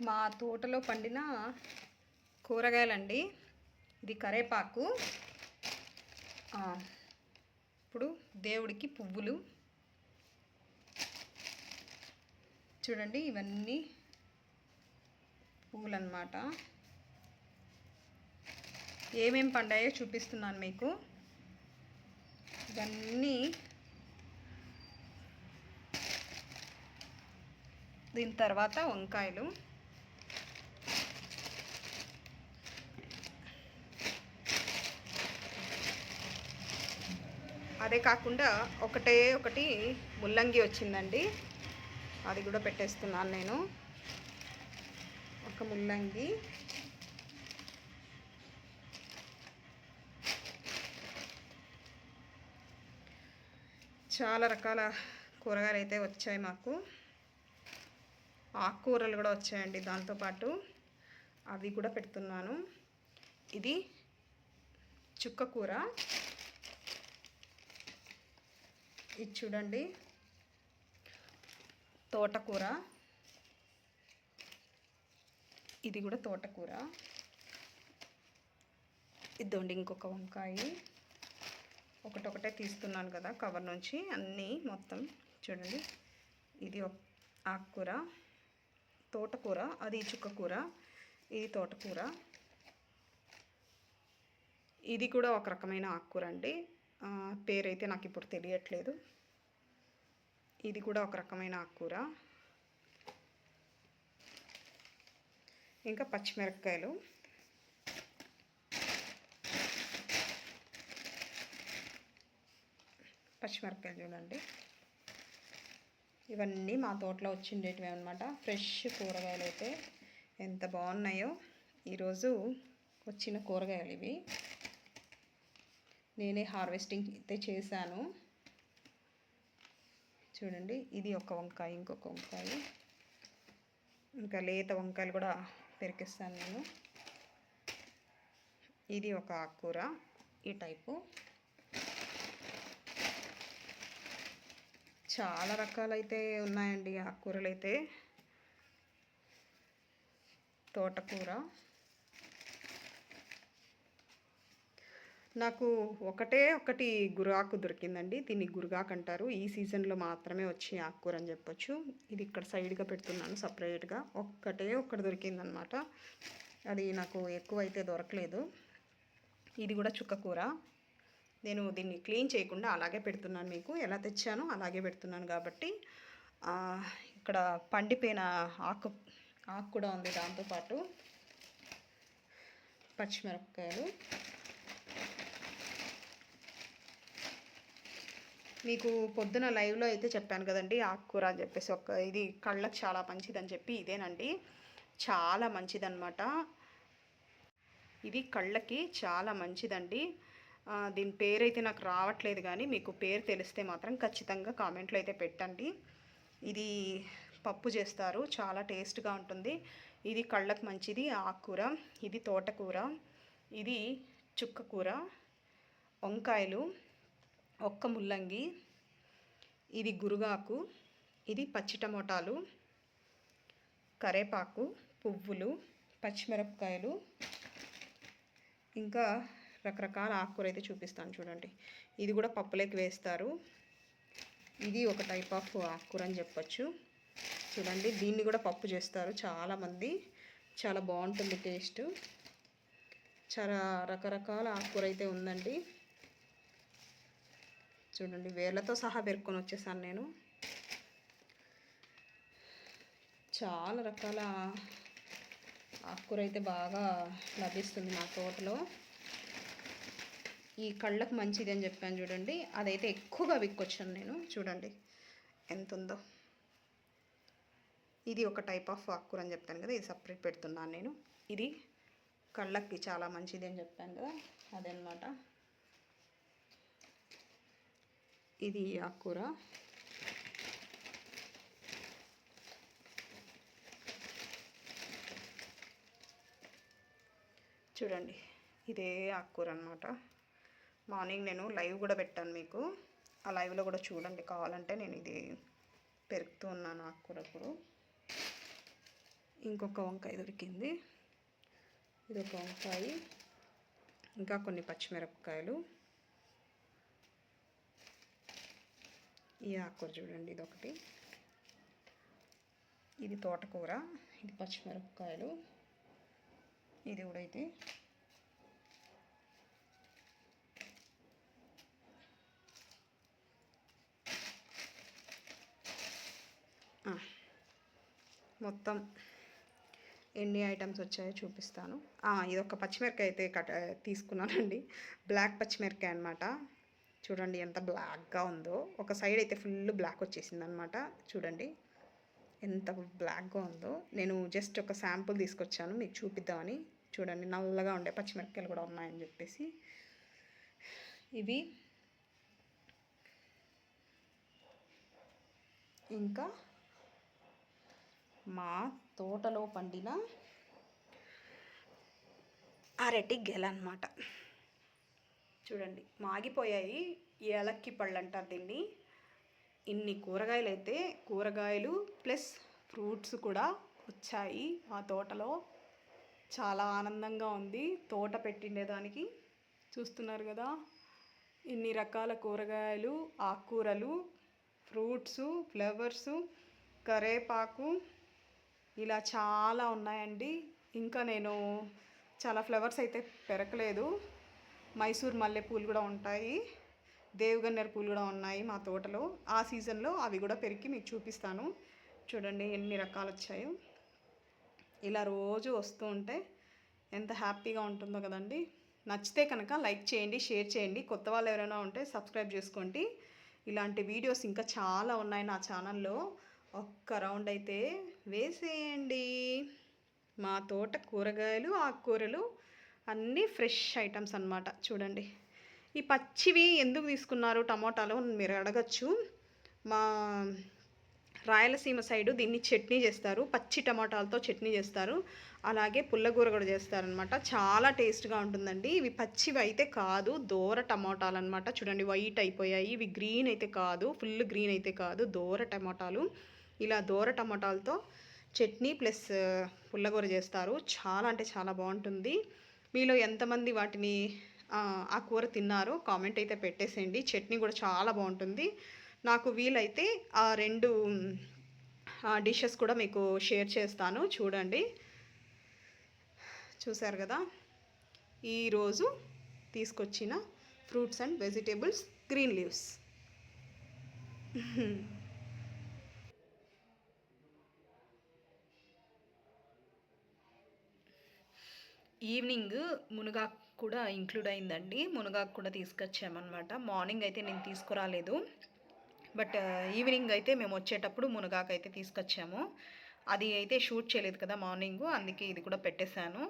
మా తోటలో పండిన కూరగాయలండి. ఇది కరేపాకు. ఇప్పుడు దేవుడికి పువ్వులు. చూడండి ఇవన్నీ పువ్వులు అన్నమాట ఏమేం పండాయో చూపిస్తున్నాను మీకు. ఇవన్నీ దీని తర్వాత వంకాయలు. అదే కాకుండా ఒకటే ఒకటి ముల్లంగి వచ్చిందండి. అది కూడా పెట్టేస్తున్నాను నేను. ఒక ముల్లంగి. చాలా రకాల కూరగాయలు అయితే వచ్చాయి మాకు. ఆకుకూరలు కూడా వచ్చాయండి దాంతోపాటు అవి కూడా పెడుతున్నాను. ఇది చుక్క కూర. ఇది చూడండి. తోటకూర. ఇది కూడా తోటకూర. ఇద్దండి ఇంకొక వంకాయ. ఒకటొకటే తీస్తున్నాను కదా కవర్ నుంచి. అన్నీ మొత్తం చూడండి. ఇది ఒక ఆకుకూర. తోటకూర. అది చుక్కకూర ఇది తోటకూర. ఇది కూడా ఒక రకమైన ఆకుకూర అండి. పేరైతే నాకు ఇప్పుడు తెలియట్లేదు. ఇది కూడా ఒక రకమైన ఆకుకూర. ఇంకా పచ్చిమిరపకాయలు. పచ్చిమిరపకాయలు చూడండి. ఇవన్నీ మా తోటలో వచ్చిండేటివి అనమాట ఫ్రెష్ కూరగాయలు అయితే ఎంత బాగున్నాయో. ఈరోజు వచ్చిన కూరగాయలు ఇవి. నేనే హార్వెస్టింగ్ అయితే చేశాను. చూడండి ఇది ఒక వంకాయ ఇంకొక వంకాయ. ఇంకా లేత వంకాయలు కూడా పెరికిస్తాను నేను. ఇది ఒక ఆకుకూర ఈ టైపు. చాలా రకాలైతే ఉన్నాయండి ఆకుకూరలు అయితే తోటకూర. నాకు ఒకటే ఒకటి గురాకు దొరికిందండి. దీన్ని గురుగాకు అంటారు. ఈ సీజన్లో మాత్రమే వచ్చే ఆకుకూర అని చెప్పొచ్చు. ఇది ఇక్కడ సైడ్గా పెడుతున్నాను సపరేట్గా. ఒక్కటే ఒక్కటి దొరికిందనమాట. అది నాకు ఎక్కువ అయితే దొరకలేదు. ఇది కూడా చుక్కకూర నేను దీన్ని క్లీన్ చేయకుండా అలాగే పెడుతున్నాను మీకు. ఎలా తెచ్చానో అలాగే పెడుతున్నాను కాబట్టి. ఇక్కడ పండిపోయిన ఆకు ఆకు కూడా ఉంది దాంతోపాటు పచ్చిమిరపకాయలు. మీకు పొద్దున లైవ్లో అయితే చెప్పాను కదండి ఆకుకూర అని చెప్పేసి ఒక ఇది కళ్ళకు చాలా మంచిదని చెప్పి ఇదేనండి. చాలా మంచిదన్నమాట. ఇది కళ్ళకి చాలా మంచిదండి. దీని పేరు అయితే నాకు రావట్లేదు కానీ మీకు పేరు తెలిస్తే మాత్రం ఖచ్చితంగా కామెంట్లో అయితే పెట్టండి. ఇది పప్పు చేస్తారు చాలా టేస్ట్గా ఉంటుంది. ఇది కళ్ళకు మంచిది ఆకుకూర ఇది తోటకూర ఇది చుక్కకూర వంకాయలు ఒక్క ముల్లంగి ఇది గురుగాకు ఇది పచ్చి టమోటాలు కరేపాకు పువ్వులు పచ్చిమిరపకాయలు ఇంకా రకరకాల ఆకుకూర అయితే చూపిస్తాను చూడండి. ఇది కూడా పప్పులోకి వేస్తారు. ఇది ఒక టైప్ ఆఫ్ ఆకుకూర అని చెప్పొచ్చు. చూడండి దీన్ని కూడా పప్పు చేస్తారు చాలామంది. చాలా బాగుంటుంది టేస్ట్. చాలా రకరకాల ఆకుకూర అయితే ఉందండి. చూడండి వేర్లతో సహా పెరుక్కొని వచ్చేసాను నేను. చాలా రకాల ఆకుకూర అయితే బాగా లభిస్తుంది మా తోటలో. ఈ కళ్ళకు మంచిది అని చెప్పాను చూడండి. అదైతే ఎక్కువగా విక్కొచ్చాను నేను. చూడండి ఎంత ఉందో ఇది ఒక టైప్ ఆఫ్ ఆకుకూర అని చెప్తాను కదా ఇది సపరేట్ పెడుతున్నాను నేను. ఇది కళ్ళకి చాలా మంచిది అని చెప్పాను కదా అదనమాట ఇది ఆకుకూర చూడండి ఇదే ఆకుకూర అనమాట మార్నింగ్ నేను లైవ్ కూడా పెట్టాను మీకు. ఆ లైవ్లో కూడా చూడండి కావాలంటే నేను ఇది పెరుగుతూ ఉన్నాను ఆకుకూర ఇంకొక వంకాయ దొరికింది. ఇది ఒక వంకాయ. ఇంకా కొన్ని పచ్చిమిరపకాయలు. ఈ ఆకుకూర చూడండి ఇది ఒకటి ఇది తోటకూర ఇది పచ్చిమిరపకాయలు ఇది కూడా అయితే మొత్తం ఎన్ని ఐటమ్స్ వచ్చాయో చూపిస్తాను. ఇది ఒక పచ్చిమిరకాయ అయితే కట్ తీసుకున్నానండి. బ్లాక్ పచ్చిమిరకాయ అనమాట చూడండి ఎంత బ్లాక్గా ఉందో. ఒక సైడ్ అయితే ఫుల్ బ్లాక్ వచ్చేసింది అనమాట చూడండి ఎంత బ్లాక్గా ఉందో. నేను జస్ట్ ఒక శాంపుల్ తీసుకొచ్చాను మీకు చూపిద్దామని. చూడండి నల్లగా ఉండే పచ్చిమిరపకాయలు కూడా ఉన్నాయని చెప్పేసి. ఇవి ఇంకా మా తోటలో పండిన అరటి గెల అనమాట చూడండి మాగిపోయాయి. ఏలక్కి పళ్ళు అంటారు దీన్ని. ఇన్ని కూరగాయలు అయితే కూరగాయలు ప్లస్ ఫ్రూట్స్ కూడా వచ్చాయి మా తోటలో. చాలా ఆనందంగా ఉంది. తోట పెట్టిండేదానికి చూస్తున్నారు కదా. ఇన్ని రకాల కూరగాయలు ఆకుకూరలు ఫ్రూట్స్ ఫ్లవర్స్ కరేపాకు ఇలా చాలా ఉన్నాయండి. ఇంకా నేను చాలా ఫ్లవర్స్ అయితే పెరకలేదు. మైసూర్ మల్లెపూలు కూడా ఉంటాయి. దేవగన్నేరు పూలు కూడా ఉన్నాయి మా తోటలో. ఆ సీజన్లో అవి కూడా పెరిగి మీకు చూపిస్తాను. చూడండి ఎన్ని రకాలు వచ్చాయో. ఇలా రోజు వస్తూ ఉంటే ఎంత హ్యాపీగా ఉంటుందో కదండి. నచ్చితే కనుక లైక్ చేయండి షేర్ చేయండి. కొత్త వాళ్ళు ఎవరైనా ఉంటే సబ్స్క్రైబ్ చేసుకోండి. ఇలాంటి వీడియోస్ ఇంకా చాలా ఉన్నాయి నా ఛానల్లో. ఒక్క రౌండ్ అయితే వేసేయండి. మా తోట కూరగాయలు ఆకుకూరలు అన్నీ ఫ్రెష్ ఐటమ్స్ అన్నమాట. చూడండి. ఈ పచ్చివి ఎందుకు తీసుకున్నారు? టమాటాలు మీరు అడగచ్చు. మా రాయలసీమ సైడు దీన్ని చట్నీ చేస్తారు. పచ్చి టమాటాలతో చట్నీ చేస్తారు. అలాగే పుల్లగూర కూడా చేస్తారనమాట చాలా టేస్ట్గా ఉంటుందండి. ఇవి పచ్చివి అయితే కాదు దూర టమాటాలు అనమాట చూడండి వైట్ అయిపోయాయి. ఇవి గ్రీన్ అయితే కాదు ఫుల్ గ్రీన్ అయితే కాదు దూర టమాటాలు. ఇలా దూర టమాటాలతో చట్నీ ప్లస్ పుల్లగూర చేస్తారు. చాలా అంటే చాలా బాగుంటుంది. మీలో ఎంతమంది వాటిని ఆ, కూర తిన్నారో కామెంట్ అయితే పెట్టేసేయండి. చట్నీ కూడా చాలా బాగుంటుంది. నాకు వీలైతే ఆ రెండు డిషెస్ కూడా మీకు షేర్ చేస్తాను. చూడండి. చూశారు కదా? ఈరోజు తీసుకొచ్చిన fruits and vegetables green leaves. Evening మునగాకు కూడా ఇంక్లూడ్ అయిందండి. మునగాకు కూడా తీసుకొచ్చామన్నమాట. మార్నింగ్ అయితే నేను తీసుకురాలేదు. బట్ ఈవినింగ్ అయితే మేము వచ్చేటప్పుడు మునగాకు అయితే తీసుకొచ్చాము. అది అయితే షూట్ చేయలేదు కదా మార్నింగ్. అందుకే ఇది కూడా పెట్టేశాను.